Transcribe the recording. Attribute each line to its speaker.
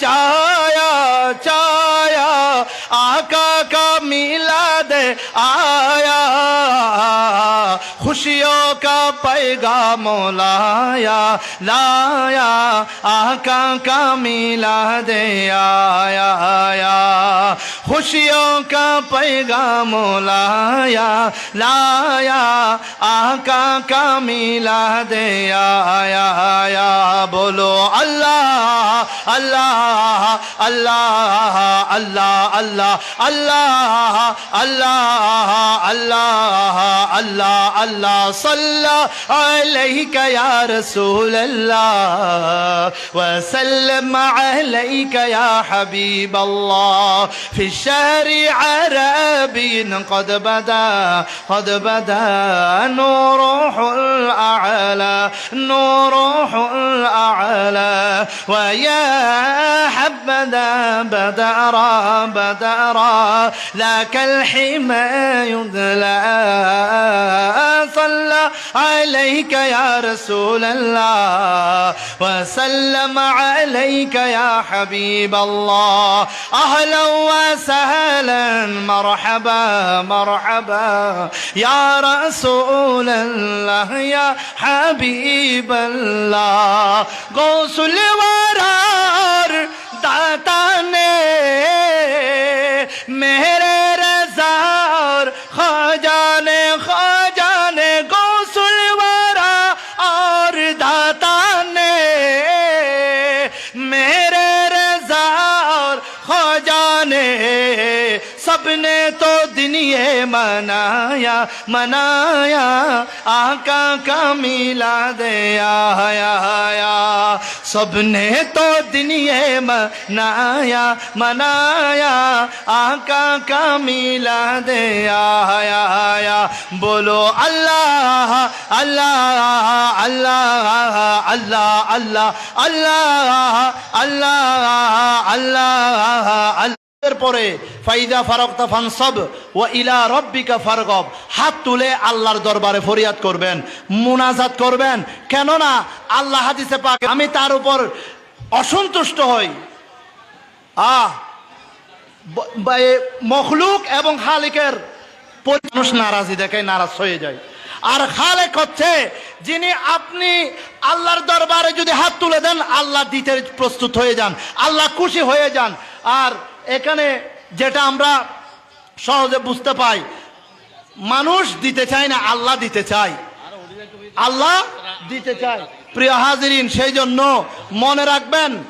Speaker 1: ছায়া ছায়া আকা কা মিলাদে আয়া খুশিও কা पैगाम लाया लाया आका का मिला दे आया खुशियों का पैगाम लाया लाया आका का मिला दे आया बोलो अल्लाह الله الله الله الله الله الله الله الله الله صلى عليك يا رسول الله وسلم عليك يا حبيب الله. في الشهر عربي قد بدا قد بدا نروح الأعلى نروح الأعلى. ويا حبذا بدرا بدرا لك الحمى يدلى صلى عليك يا رسول الله. وسلم عليك يا حبيب الله. أهلا وسهلا مرحبا مرحبا. يا رسول الله يا حبيب الله. غوث الورار خواجہ سب نے تو دن یہ منایا منایا آقا کا میلا دیا آیا سب نے تو دن یہ منایا منایا آقا کا میلا دیا آیا بولو اللہ اللہ اللہ اللہ اللہ اللہ اللہ আল্লাহ এর পরে ফাইদা ফারক্তা ফানসব ও ইলা রব্বিকা ফারগব। হাত তুলে আল্লাহর দরবারে ফরিয়াদ করবেন, মুনাজাত করবেন। কেননা আল্লাহ হাদিসে পাক, আমি তার উপর অসন্তুষ্ট হই। আহ মখলুক এবং খালিকের মানুষ নারাজি দেখে নারাজ হয়ে যায়। আর খালেক হচ্ছে যিনি আপনি আল্লাহর দরবারে যদি হাত তুলে দেন, আল্লাহ দিতে প্রস্তুত হয়ে যান, আল্লাহ খুশি হয়ে যান। আর এখানে যেটা আমরা সহজে বুঝতে পাই, মানুষ দিতে চায় না, আল্লাহ দিতে চায়। আল্লাহ দিতে চায়। প্রিয় হাজিরিন, সেই জন্য মনে রাখবেন